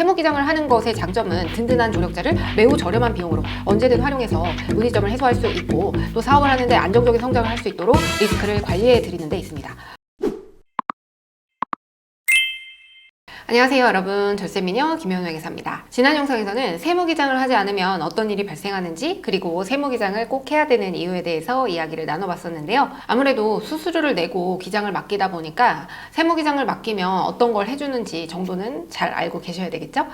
세무기장을 하는 것의 장점은 든든한 조력자를 매우 저렴한 비용으로 언제든 활용해서 문의점을 해소할 수 있고 또 사업을 하는데 안정적인 성장을 할 수 있도록 리스크를 관리해 드리는 데 있습니다. 안녕하세요 여러분. 절세미녀 김현우에게사입니다. 지난 영상에서는 세무기장을 하지 않으면 어떤 일이 발생하는지 그리고 세무기장을 꼭 해야 되는 이유에 대해서 이야기를 나눠봤었는데요. 아무래도 수수료를 내고 기장을 맡기다 보니까 세무기장을 맡기면 어떤 걸 해주는지 정도는 잘 알고 계셔야 되겠죠?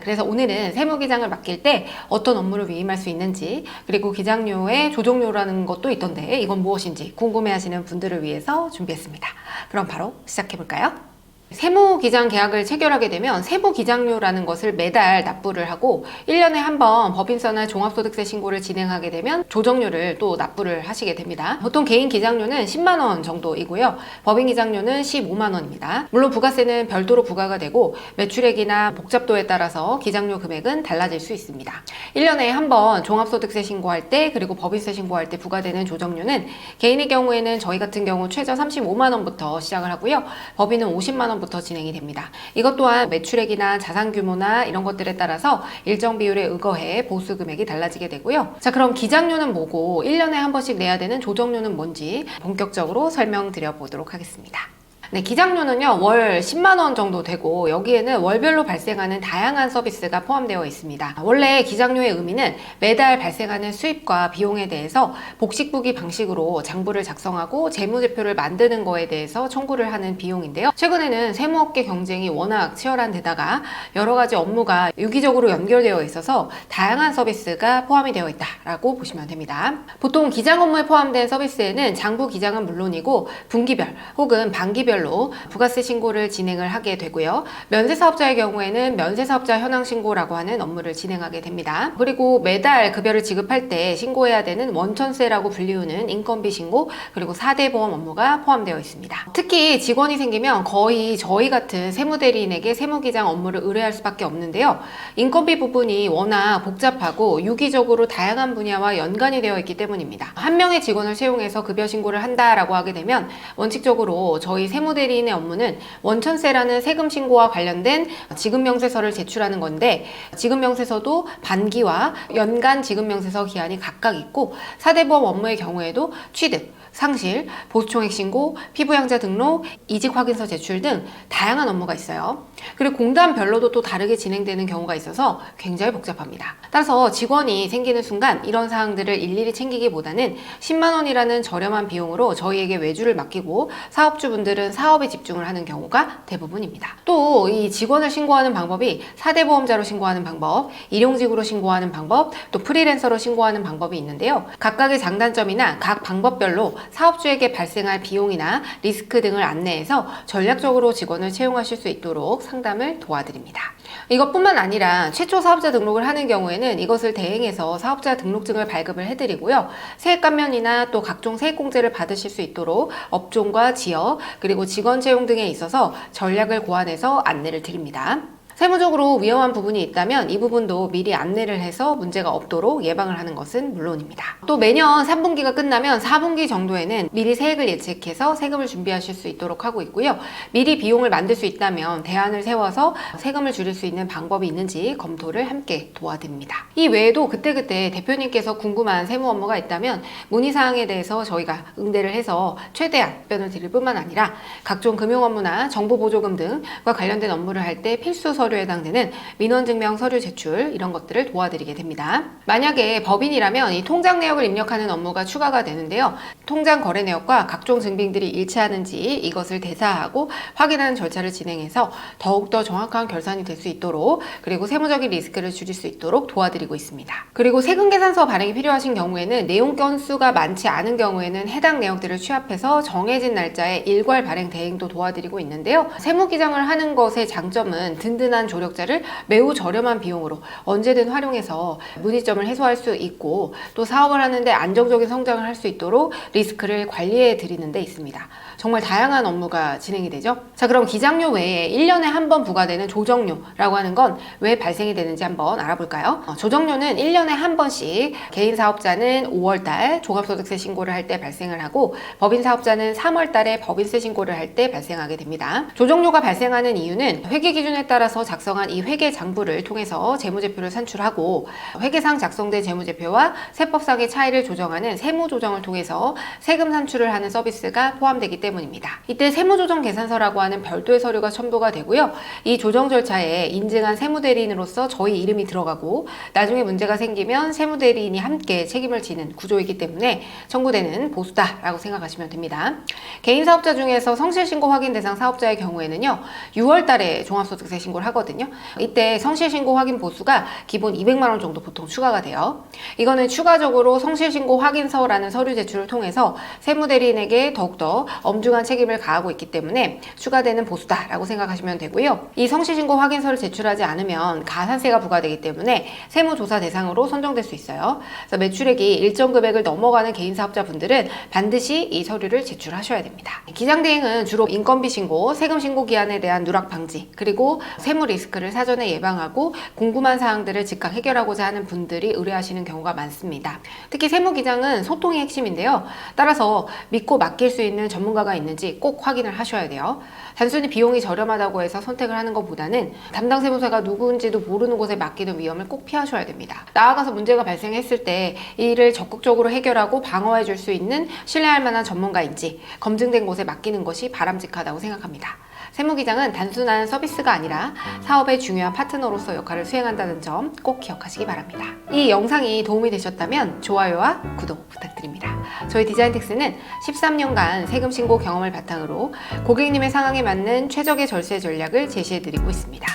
그래서 오늘은 세무기장을 맡길 때 어떤 업무를 위임할 수 있는지 그리고 기장료의 조정료라는 것도 있던데 이건 무엇인지 궁금해하시는 분들을 위해서 준비했습니다. 그럼 바로 시작해볼까요? 세무 기장 계약을 체결하게 되면 세무 기장료라는 것을 매달 납부를 하고 1년에 한 번 법인세나 종합소득세 신고를 진행하게 되면 조정료를 또 납부를 하시게 됩니다. 보통 개인 기장료는 10만 원 정도이고요. 법인 기장료는 15만 원입니다. 물론 부가세는 별도로 부과가 되고 매출액이나 복잡도에 따라서 기장료 금액은 달라질 수 있습니다. 1년에 한 번 종합소득세 신고할 때 그리고 법인세 신고할 때 부과되는 조정료는 개인의 경우에는 저희 같은 경우 최저 35만 원부터 시작을 하고요. 법인은 50만 원 부터 진행이 됩니다. 이것 또한 매출액이나 자산 규모나 이런 것들에 따라서 일정 비율에 의거해 보수 금액이 달라지게 되고요. 자, 그럼 기장료는 뭐고 1년에 한 번씩 내야 되는 조정료는 뭔지 본격적으로 설명드려 보도록 하겠습니다. 네, 기장료는요, 월 10만원 정도 되고, 여기에는 월별로 발생하는 다양한 서비스가 포함되어 있습니다. 원래 기장료의 의미는 매달 발생하는 수입과 비용에 대해서 복식부기 방식으로 장부를 작성하고 재무제표를 만드는 거에 대해서 청구를 하는 비용인데요. 최근에는 세무업계 경쟁이 워낙 치열한 데다가 여러 가지 업무가 유기적으로 연결되어 있어서 다양한 서비스가 포함이 되어 있다라고 보시면 됩니다. 보통 기장 업무에 포함된 서비스에는 장부 기장은 물론이고 분기별 혹은 반기 별로 부가세 신고를 진행을 하게 되고요. 면세 사업자의 경우에는 면세 사업자 현황 신고라고 하는 업무를 진행하게 됩니다. 그리고 매달 급여를 지급할 때 신고해야 되는 원천세라고 불리우는 인건비 신고 그리고 4대 보험 업무가 포함되어 있습니다. 특히 직원이 생기면 거의 저희 같은 세무대리인에게 세무기장 업무를 의뢰할 수밖에 없는데요. 인건비 부분이 워낙 복잡하고 유기적으로 다양한 분야와 연관이 되어 있기 때문입니다. 한 명의 직원을 채용해서 급여 신고를 한다라고 하게 되면 원칙적으로 저희 세무 세무대리인의 업무는 원천세라는 세금 신고와 관련된 지급명세서를 제출하는 건데 지급명세서도 반기와 연간 지급명세서 기한이 각각 있고 사대보험 업무의 경우에도 취득, 상실, 보수총액 신고, 피부양자 등록, 이직 확인서 제출 등 다양한 업무가 있어요. 그리고 공단별로도 또 다르게 진행되는 경우가 있어서 굉장히 복잡합니다. 따라서 직원이 생기는 순간 이런 사항들을 일일이 챙기기보다는 10만 원이라는 저렴한 비용으로 저희에게 외주를 맡기고 사업주분들은 사업에 집중을 하는 경우가 대부분입니다. 또 이 직원을 신고하는 방법이 4대 보험자로 신고하는 방법, 일용직으로 신고하는 방법, 또 프리랜서로 신고하는 방법이 있는데요. 각각의 장단점이나 각 방법별로 사업주에게 발생할 비용이나 리스크 등을 안내해서 전략적으로 직원을 채용하실 수 있도록 상담을 도와드립니다. 이것뿐만 아니라 최초 사업자 등록을 하는 경우에는 이것을 대행해서 사업자 등록증을 발급을 해드리고요. 세액 감면이나 또 각종 세액공제를 받으실 수 있도록 업종과 지역 그리고 직원 채용 등에 있어서 전략을 고안해서 안내를 드립니다. 세무적으로 위험한 부분이 있다면 이 부분도 미리 안내를 해서 문제가 없도록 예방을 하는 것은 물론입니다. 또 매년 3분기가 끝나면 4분기 정도에는 미리 세액을 예측해서 세금을 준비하실 수 있도록 하고 있고요. 미리 비용을 만들 수 있다면 대안을 세워서 세금을 줄일 수 있는 방법이 있는지 검토를 함께 도와드립니다. 이 외에도 그때그때 대표님께서 궁금한 세무 업무가 있다면 문의사항에 대해서 저희가 응대를 해서 최대한 답변을 드릴 뿐만 아니라 각종 금융 업무나 정보 보조금 등과 관련된 업무를 할 때 필수 서류 서류에 해당되는 민원증명 서류 제출 이런 것들을 도와드리게 됩니다. 만약에 법인이라면 이 통장 내역을 입력하는 업무가 추가가 되는데요. 통장 거래 내역과 각종 증빙들이 일치하는지 이것을 대사하고 확인하는 절차를 진행해서 더욱더 정확한 결산이 될 수 있도록 그리고 세무적인 리스크를 줄일 수 있도록 도와드리고 있습니다. 그리고 세금 계산서 발행이 필요하신 경우에는 내용 건수가 많지 않은 경우에는 해당 내역들을 취합해서 정해진 날짜에 일괄 발행 대행도 도와드리고 있는데요. 세무기장을 하는 것의 장점은 든든한 조력자를 매우 저렴한 비용으로 언제든 활용해서 문의점을 해소할 수 있고 또 사업을 하는데 안정적인 성장을 할 수 있도록 리스크를 관리해 드리는 데 있습니다. 정말 다양한 업무가 진행이 되죠. 자, 그럼 기장료 외에 1년에 한 번 부과되는 조정료라고 하는 건 왜 발생이 되는지 한번 알아볼까요? 어, 조정료는 1년에 한 번씩 개인 사업자는 5월달 종합소득세 신고를 할 때 발생을 하고 법인 사업자는 3월달에 법인세 신고를 할 때 발생하게 됩니다. 조정료가 발생하는 이유는 회계 기준에 따라서 작성한 이 회계 장부를 통해서 재무제표를 산출하고 회계상 작성된 재무제표와 세법상의 차이를 조정하는 세무조정을 통해서 세금 산출을 하는 서비스가 포함되기 때문입니다. 이때 세무조정 계산서라고 하는 별도의 서류가 첨부가 되고요. 이 조정 절차에 인증한 세무대리인으로서 저희 이름이 들어가고 나중에 문제가 생기면 세무대리인이 함께 책임을 지는 구조이기 때문에 청구되는 보수다라고 생각하시면 됩니다. 개인 사업자 중에서 성실신고 확인 대상 사업자의 경우에는요, 6월 달에 종합소득세 신고를 하거든요. 이때 성실신고 확인 보수가 기본 200만 원 정도 보통 추가가 돼요. 이거는 추가적으로 성실신고 확인서라는 서류 제출을 통해서 세무대리인에게 더욱더 엄중한 책임을 가하고 있기 때문에 추가되는 보수다라고 생각하시면 되고요. 이 성실신고 확인서를 제출하지 않으면 가산세가 부과되기 때문에 세무조사 대상으로 선정될 수 있어요. 그래서 매출액이 일정 금액을 넘어가는 개인 사업자분들은 반드시 이 서류를 제출하셔야 됩니다. 기장대행은 주로 인건비 신고, 세금 신고 기한에 대한 누락 방지, 그리고 세무 리스크를 사전에 예방하고 궁금한 사항들을 즉각 해결하고자 하는 분들이 의뢰하시는 경우가 많습니다. 특히 세무기장은 소통이 핵심인데요. 따라서 믿고 맡길 수 있는 전문가가 있는지 꼭 확인을 하셔야 돼요. 단순히 비용이 저렴하다고 해서 선택을 하는 것보다는 담당 세무사가 누구인지도 모르는 곳에 맡기는 위험을 꼭 피하셔야 됩니다. 나아가서 문제가 발생했을 때 이를 적극적으로 해결하고 방어해 줄 수 있는 신뢰할 만한 전문가인지 검증된 곳에 맡기는 것이 바람직하다고 생각합니다. 세무기장은 단순한 서비스가 아니라 사업의 중요한 파트너로서 역할을 수행한다는 점 꼭 기억하시기 바랍니다. 이 영상이 도움이 되셨다면 좋아요와 구독 부탁드립니다. 저희 디자인텍스는 13년간 세금 신고 경험을 바탕으로 고객님의 상황에 맞는 최적의 절세 전략을 제시해드리고 있습니다.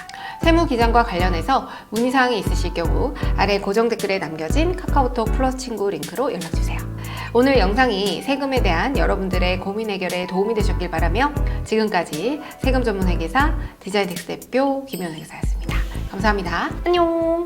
세무 기장과 관련해서 문의사항이 있으실 경우 아래 고정 댓글에 남겨진 카카오톡 플러스 친구 링크로 연락주세요. 오늘 영상이 세금에 대한 여러분들의 고민 해결에 도움이 되셨길 바라며 지금까지 세금 전문 회계사 디자인텍스 대표 김현 회계사였습니다. 감사합니다. 안녕!